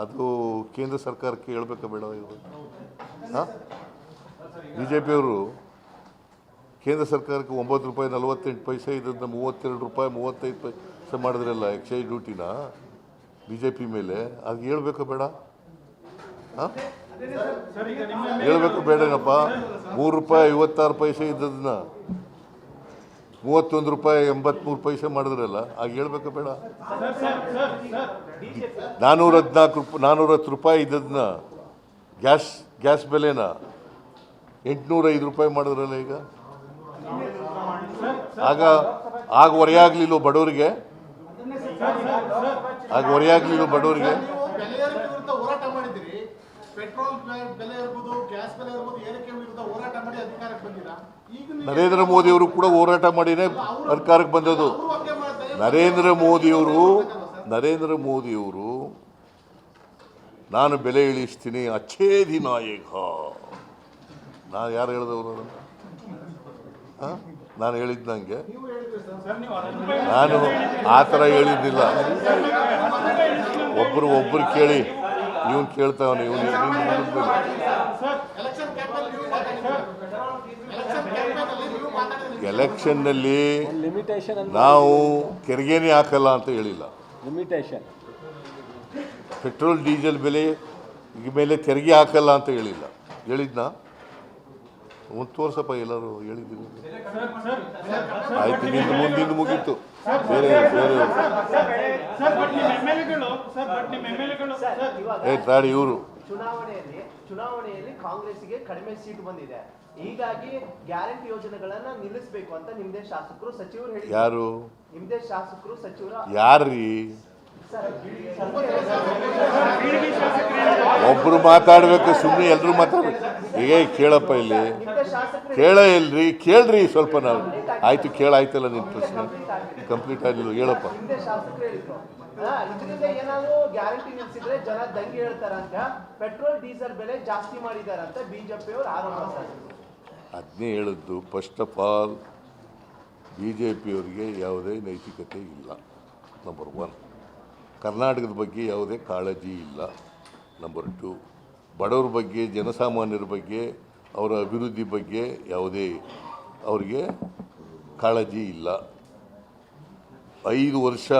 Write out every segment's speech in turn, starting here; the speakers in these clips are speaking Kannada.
ಅದು ಕೇಂದ್ರ ಸರ್ಕಾರಕ್ಕೆ ಹೇಳ್ಬೇಕಾ ಬೇಡ ಇದು ಹಾಂ ಬಿ ಜೆ ಪಿಯವರು ಕೇಂದ್ರ ಸರ್ಕಾರಕ್ಕೆ ಒಂಬತ್ತು ರೂಪಾಯಿ ನಲವತ್ತೆಂಟು ಪೈಸೆ ಇದರಿಂದ ಮೂವತ್ತೆರಡು ರೂಪಾಯಿ ಮೂವತ್ತೈದು ಪೈಸೆ ಮಾಡಿದ್ರಲ್ಲ ಎಕ್ಸೈಸ್ ಡ್ಯೂಟಿನ ಬಿ ಜೆ ಪಿ ಮೇಲೆ ಅದು ಹೇಳ್ಬೇಕಾ ಬೇಡ ಹಾಂ ಹೇಳ್ಬೇಕು ಬೇಡೇನಪ್ಪ ಮೂರು ರೂಪಾಯಿ ಐವತ್ತಾರು ಪೈಸೆ ಇದ್ದದನ್ನ ಮೂವತ್ತೊಂದು ರೂಪಾಯಿ, ಎಂಬತ್ಮೂರು ಪೈಸೆ ಮಾಡಿದ್ರಲ್ಲ ಆಗ ಹೇಳ್ಬೇಕು ಬೇಡ. ನಾನ್ನೂರ ಹದಿನಾಲ್ಕು ರೂಪಾಯಿ ನಾನ್ನೂರ ಹತ್ತು ರೂಪಾಯಿ ಇದ್ದದನ್ನ ಗ್ಯಾಸ್ ಗ್ಯಾಸ್ ಬೆಲೆನ ಎಂಟುನೂರೈದು ರೂಪಾಯಿ ಮಾಡಿದ್ರಲ್ಲ ಈಗ? ಆಗ ಆಗ ಹೊರೆಯಾಗ್ಲಿಲ್ಲ ಬಡವರಿಗೆ? ಆಗ ಹೊರೆಯಾಗ್ಲಿಲ್ಲ ಬಡವರಿಗೆ ನೀವು ಬೆಲೆ ಏರಿಕೆ ವಿರುದ್ಧ ಹೋರಾಟ ಮಾಡಿದಿರಿ ಪೆಟ್ರೋಲ್ ಬೆಲೆ ಇರ್ಬೋದು ಗ್ಯಾಸ್ ಬೆಲೆ ಇರ್ಬೋದು ಏರಿಕೆ ವಿರುದ್ಧ ಹೋರಾಟ ಮಾಡಿ ಅಧಿಕಾರಕ್ಕೆ ಬಂದಿರಾ ಈಗ ನೀವು ನರೇಂದ್ರ ಮೋದಿಯವರು ಕೂಡ ಹೋರಾಟ ಮಾಡಿನೇ ಸರ್ಕಾರಕ್ಕೆ ಬಂದದ್ದು. ನರೇಂದ್ರ ಮೋದಿಯವರು ನರೇಂದ್ರ ಮೋದಿಯವರು ನಾನು ಬೆಲೆ ಇಳಿಸ್ತೀನಿ ಅಚ್ಚೇದಿ ನಾಯಕ. ನಾನು ಯಾರು ಹೇಳಿದವರು ಹಾಂ? ನಾನು ಹೇಳಿದ್ದು ನನಗೆ ನಾನು ಆ ಥರ ಹೇಳಿದ್ದಿಲ್ಲ. ಒಬ್ಬರು ಒಬ್ಬರು ಕೇಳಿ. ಇವನು ಕೇಳ್ತಾವನೆ ಇವನು ಎಲೆಕ್ಷನ್ ಕ್ಯಾಂಪೇನ್ ನೀವು ಮಾತಾಡಿದ್ದೀರಾ ಎಲೆಕ್ಷನ್ ಕ್ಯಾಂಪೇನ್ ಅಲ್ಲಿ ನೀವು ಮಾತಾಡಿದ್ರಿ. ಎಲೆಕ್ಷನ್ನಲ್ಲಿ ಲಿಮಿಟೇಷನ್ ಅಂತ ನಾವು ತೆರಿಗೆನೇ ಹಾಕಲ್ಲ ಅಂತ ಹೇಳಿಲ್ಲ. ಲಿಮಿಟೇಷನ್ ಪೆಟ್ರೋಲ್ ಡೀಸೆಲ್ ಬೆಲೆ ಈ ಮೇಲೆ ತೆರಿಗೆ ಹಾಕಲ್ಲ ಅಂತ ಹೇಳಿಲ್ಲ. ಹೇಳಿದ್ನಾ? ಒಂದು ತೋರ್ಸಪ್ಪ ಎಲ್ಲರೂ ಹೇಳಿದ್ದೀನಿ ಆಯ್ತು ನಿಂದು ಮುಂದಿನ ಮುಗೀತು. ಬೇರೆ ಬೇರೆ ಏ ತಾಡಿ ಇವರು. ಚುನಾವಣೆಯಲ್ಲಿ ಚುನಾವಣೆಯಲ್ಲಿ ಕಾಂಗ್ರೆಸ್ಗೆ ಕಡಿಮೆ ಸೀಟ್ ಬಂದಿದೆ. ಹೀಗಾಗಿ ಗ್ಯಾರಂಟಿ ಯೋಜನೆಗಳನ್ನ ನಿಲ್ಲಿಸಬೇಕು ಅಂತ ನಿಮ್ದೇ ಶಾಸಕರು ಸಚಿವರು ಹೇಳಿ ಯಾರು? ನಿಮ್ದೇ ಶಾಸಕರು ಸಚಿವರು ಯಾರ್ರೀ? ಒಬ್ರು ಮಾತಾಡ್ಬೇಕು ಸುಮ್ಮನೆ ಎಲ್ಲರೂ ಮಾತಾಡ್ಬೇಕು. ಈಗ ಕೇಳಪ್ಪ ಇಲ್ಲಿ. ಕೇಳ ಇಲ್ರಿ, ಕೇಳ್ರಿ ಸ್ವಲ್ಪ ನಾವು. ಆಯ್ತು ಕೇಳಾಯ್ತಲ್ಲ ನಿನ್ ಪ್ರಶ್ನೆ? ಕಂಪ್ಲೀಟ್ ಆಗಿಲ್ಲ, ಹೇಳಪ್ಪ. ಇದರಿಂದ ಅದನ್ನೇ ಹೇಳಿದ್ದು first of all B J ಪಿಯವರಿಗೆ ಯಾವುದೇ ನೈತಿಕತೆ ಇಲ್ಲ ನಂಬರ್ ಒನ್ ಕರ್ನಾಟಕದ ಬಗ್ಗೆ ಯಾವುದೇ ಕಾಳಜಿ ಇಲ್ಲ ನಂಬರ್ ಟು ಬಡವರ ಬಗ್ಗೆ, ಜನಸಾಮಾನ್ಯರ ಬಗ್ಗೆ, ಅವರ ಅಭಿವೃದ್ಧಿ ಬಗ್ಗೆ ಯಾವುದೇ ಅವರಿಗೆ ಕಾಳಜಿ ಇಲ್ಲ. ಐದು ವರ್ಷ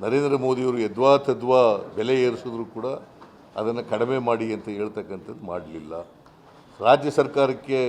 ನರೇಂದ್ರ ಮೋದಿಯವರು ಯದ್ವಾ ತದ್ವಾ ಬೆಲೆ ಏರಿಸಿದ್ರು ಕೂಡ ಅದನ್ನು ಕಡಿಮೆ ಮಾಡಿ ಅಂತ ಹೇಳ್ತಕ್ಕಂಥದ್ದು ಮಾಡಲಿಲ್ಲ. ರಾಜ್ಯ ಸರ್ಕಾರಕ್ಕೆ